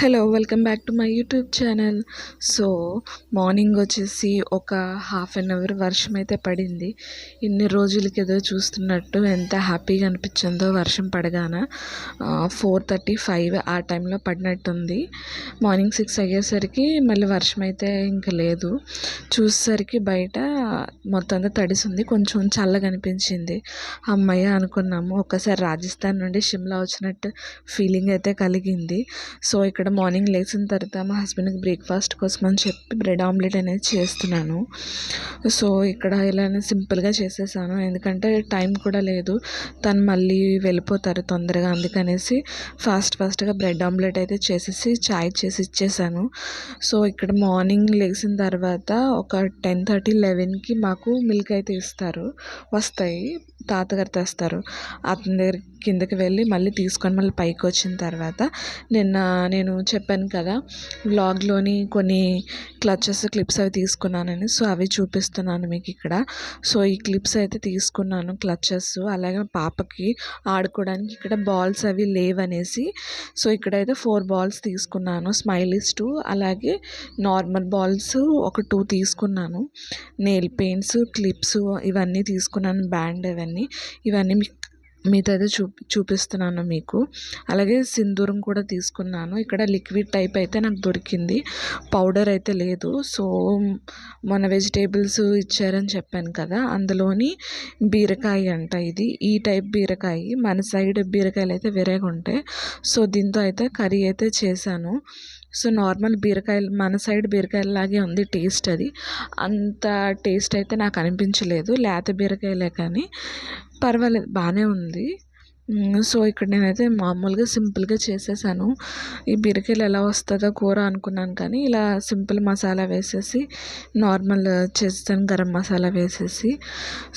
Hello welcome back to my YouTube channel so morning వచ్చేసి ఒక half an hour వర్షం అయితే పడింది. ఇన్ని రోజులకి ఏదో చూస్తున్నట్టు ఎంత హ్యాపీగా అనిపించిందో వర్షం పడగాన ఫోర్ థర్టీ ఫైవ్ ఆ టైంలో పడినట్టుంది. మార్నింగ్ సిక్స్ అయ్యేసరికి మళ్ళీ వర్షం అయితే ఇంకా లేదు. చూసేసరికి బయట మొత్తం అంతా తడిసింది. కొంచెం చల్లగా అనిపించింది. అమ్మయ్య అనుకున్నాము ఒక్కసారి రాజస్థాన్ నుండి షిమ్లా వచ్చినట్టు ఫీలింగ్ అయితే కలిగింది. సో ఇక్కడ ఇక్కడ మార్నింగ్ లేచిన తర్వాత మా హస్బెండ్కి బ్రేక్ఫాస్ట్ కోసం అని చెప్పి బ్రెడ్ ఆమ్లెట్ అనేది చేస్తున్నాను. సో ఇక్కడ ఇలానే సింపుల్గా చేసేసాను. ఎందుకంటే టైం కూడా లేదు. తను మళ్ళీ వెళ్ళిపోతారు తొందరగా. అందుకనేసి ఫాస్ట్ ఫాస్ట్గా బ్రెడ్ ఆమ్లెట్ అయితే చేసేసి చాయ్ చేసి ఇచ్చేసాను. సో ఇక్కడ మార్నింగ్ లేచిన తర్వాత ఒక టెన్ థర్టీ లెవెన్కి మాకు మిల్క్ అయితే ఇస్తారు. వస్తాయి. తాతగారు తెస్తారు. అతని దగ్గర కిందకి వెళ్ళి మళ్ళీ తీసుకొని మళ్ళీ పైకి వచ్చిన తర్వాత నిన్న నేను చెప్పాను కదా వ్లాగ్లోని కొన్ని క్లచెస్ క్లిప్స్ అవి తీసుకున్నానని. సో అవి చూపిస్తున్నాను మీకు ఇక్కడ. సో ఈ క్లిప్స్ అయితే తీసుకున్నాను క్లచెస్ అలాగే పాపకి ఆడుకోవడానికి ఇక్కడ బాల్స్ అవి లేవనేసి. సో ఇక్కడైతే ఫోర్ బాల్స్ తీసుకున్నాను స్మైలీస్ టూ అలాగే నార్మల్ బాల్స్ ఒక టూ తీసుకున్నాను. నెయిల్ పెయింట్స్ క్లిప్స్ ఇవన్నీ తీసుకున్నాను బ్యాండ్ ఇవన్నీ ఇవన్నీ మీకు మీతో చూ చూపి చూపిస్తున్నాను మీకు. అలాగే సింధూరం కూడా తీసుకున్నాను. ఇక్కడ లిక్విడ్ టైప్ అయితే నాకు దొరికింది. పౌడర్ అయితే లేదు. సో మన వెజిటేబుల్స్ ఇచ్చారని చెప్పాను కదా అందులోని బీరకాయ అంట ఇది. ఈ టైప్ బీరకాయ మన సైడ్ బీరకాయలు అయితే వేరేగా ఉంటాయి. సో దీంతో అయితే కర్రీ అయితే చేశాను. సో నార్మల్ బీరకాయలు మన సైడ్ బీరకాయలలాగే ఉంది టేస్ట్ అది. అంత టేస్ట్ అయితే నాకు అనిపించలేదు. లేత బీరకాయలే కానీ పర్వాలేదు బాగానే ఉంది. సో ఇక్కడ నేనైతే మామూలుగా సింపుల్గా చేసేసాను. ఈ బీరకాయలు ఎలా వస్తుందో కూర అనుకున్నాను కానీ ఇలా సింపుల్ మసాలా వేసేసి నార్మల్ చేస్తాను గరం మసాలా వేసేసి.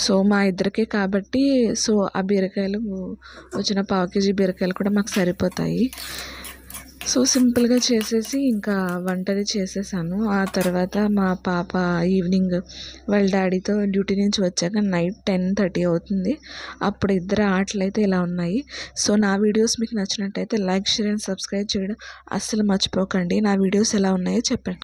సో మా ఇద్దరికే కాబట్టి సో ఆ బీరకాయలు వచ్చిన పావు కేజీ బీరకాయలు కూడా మాకు సరిపోతాయి. సో సింపుల్గా చేసేసి ఇంకా వంటది చేసేసాను. ఆ తర్వాత మా పాప ఈవినింగ్ వాళ్ళ డాడీతో డ్యూటీ నుంచి వచ్చాక నైట్ టెన్ థర్టీ అవుతుంది. అప్పుడు ఇద్దరు ఆటలు అయితే ఇలా ఉన్నాయి. సో నా వీడియోస్ మీకు నచ్చినట్టయితే లైక్ షేర్ అండ్ సబ్స్క్రైబ్ చేయడం అస్సలు మర్చిపోకండి. నా వీడియోస్ ఎలా ఉన్నాయో చెప్పండి.